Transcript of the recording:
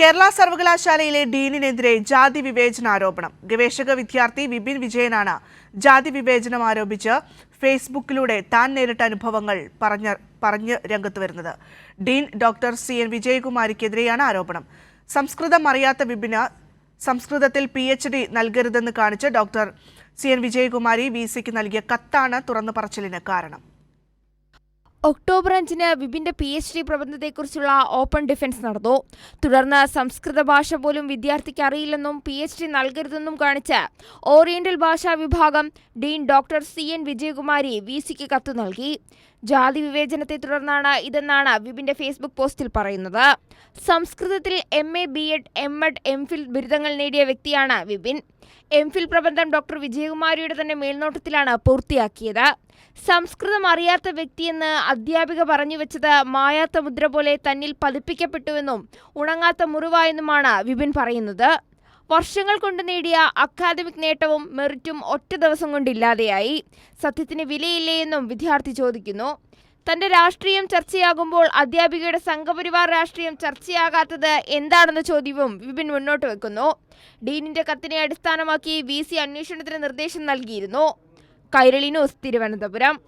കേരള സർവകലാശാലയിലെ ഡീനിനെതിരെ ജാതി വിവേചന ആരോപണം ഗവേഷക വിദ്യാർത്ഥി വിപിൻ വിജയനാണ് ജാതി വിവേചനം ആരോപിച്ച് ഫേസ്ബുക്കിലൂടെ താൻ നേരിട്ട അനുഭവങ്ങൾ പറഞ്ഞ പറഞ്ഞ് രംഗത്ത് വരുന്നത്. ഡീൻ ഡോക്ടർ സി എൻ വിജയകുമാരിക്കെതിരെയാണ് ആരോപണം. സംസ്കൃതം അറിയാത്ത വിപിന് സംസ്കൃതത്തിൽ പി എച്ച് ഡി നൽകരുതെന്ന് കാണിച്ച് doctor C N Vijayakumari V സിക്ക് നൽകിയ കത്താണ് തുറന്നു പറച്ചിലിന് കാരണം. ഒക്ടോബർ അഞ്ചിന് വിപിന്റെ പി എച്ച് ഡി പ്രബന്ധത്തെക്കുറിച്ചുള്ള ഓപ്പൺ ഡിഫൻസ് നടന്നു. തുടർന്ന് സംസ്കൃത ഭാഷ പോലും വിദ്യാർത്ഥിക്ക് അറിയില്ലെന്നും പി എച്ച് ഡി നൽകരുതെന്നും കാണിച്ച് ഓറിയന്റൽ ഭാഷാ വിഭാഗം dean doctor C N Vijayakumari V സിക്ക് കത്ത് നൽകി. ജാതി വിവേചനത്തെ തുടർന്നാണ് ഇതെന്നാണ് വിപിന്റെ ഫേസ്ബുക്ക് പോസ്റ്റിൽ പറയുന്നത്. സംസ്കൃതത്തിൽ M A B Ed M Ed M Phil ബിരുദങ്ങൾ നേടിയ വ്യക്തിയാണ് വിപിൻ. എം ഫിൽ പ്രബന്ധം ഡോക്ടർ വിജയകുമാരിയുടെ തന്നെ മേൽനോട്ടത്തിലാണ് പൂർത്തിയാക്കിയത്. സംസ്കൃതം അറിയാത്ത വ്യക്തിയെന്ന് അധ്യാപിക പറഞ്ഞു വെച്ചത് മായാത്ത മുദ്ര പോലെ തന്നിൽ പതിപ്പിക്കപ്പെട്ടുവെന്നും ഉണങ്ങാത്ത മുറിവായെന്നുമാണ് വിപിൻ പറയുന്നത്. വർഷങ്ങൾ കൊണ്ട് നേടിയ അക്കാദമിക് നേട്ടവും മെറിറ്റും ഒറ്റ ദിവസം കൊണ്ടില്ലാതെയായി സത്യത്തിന് വിലയില്ലേ എന്നും വിദ്യാർത്ഥി ചോദിക്കുന്നു. തന്റെ രാഷ്ട്രീയം ചർച്ചയാകുമ്പോൾ അധ്യാപികയുടെ സംഘപരിവാർ രാഷ്ട്രീയം ചർച്ചയാകാത്തത് എന്താണെന്ന ചോദ്യവും വിപിൻ മുന്നോട്ട് വെക്കുന്നു. ഡീനിന്റെ കത്തിനെ അടിസ്ഥാനമാക്കി വി സി അന്വേഷണത്തിന് നിർദ്ദേശം നൽകിയിരുന്നു. കൈരളി ന്യൂസ് തിരുവനന്തപുരം.